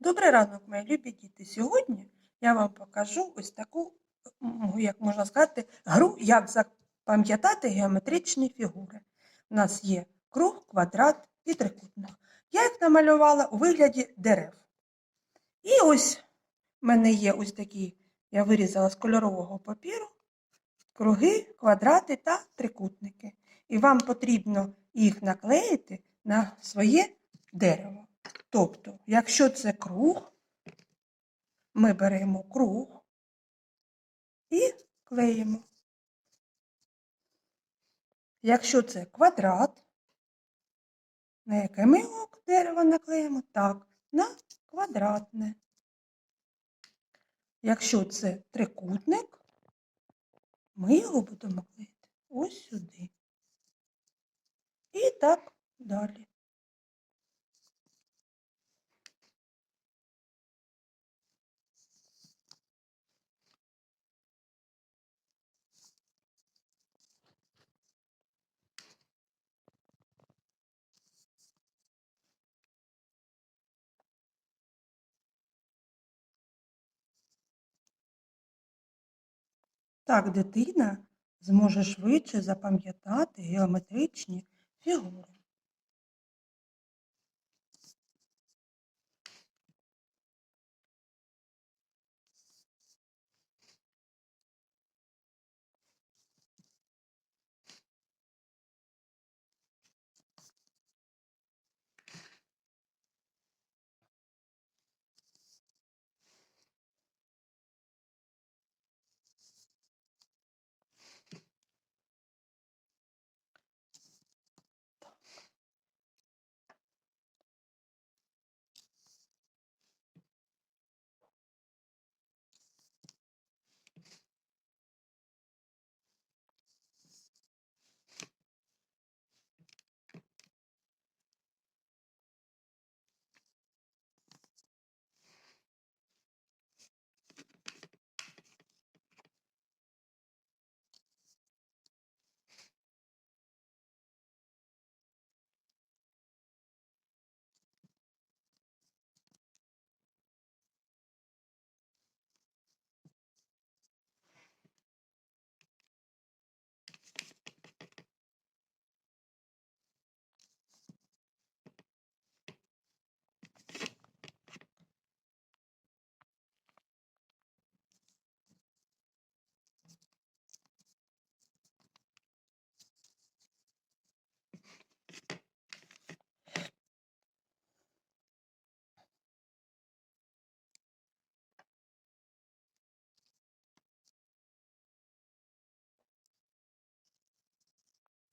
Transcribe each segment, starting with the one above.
Добрий ранок, мої любі діти. Сьогодні я вам покажу ось таку, як можна сказати, гру, як запам'ятати геометричні фігури. У нас є круг, квадрат і трикутник. Я їх намалювала у вигляді дерев. І ось в мене є ось такі, я вирізала з кольорового папіру, круги, квадрати та трикутники. І вам потрібно їх наклеїти на своє дерево. Тобто, якщо це круг, ми беремо круг і клеїмо. Якщо це квадрат, на яке ми його дерево наклеїмо? Так, на квадратне. Якщо це трикутник, ми його будемо клеїти ось сюди. І так далі. Так дитина зможе швидше запам'ятати геометричні фігури.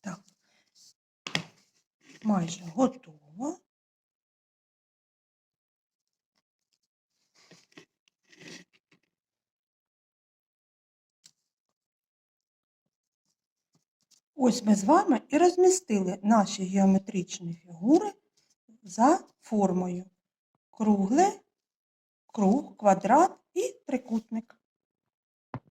Так, майже готово. Ось ми з вами і розмістили наші геометричні фігури за формою. Кругле, круг, квадрат і трикутник.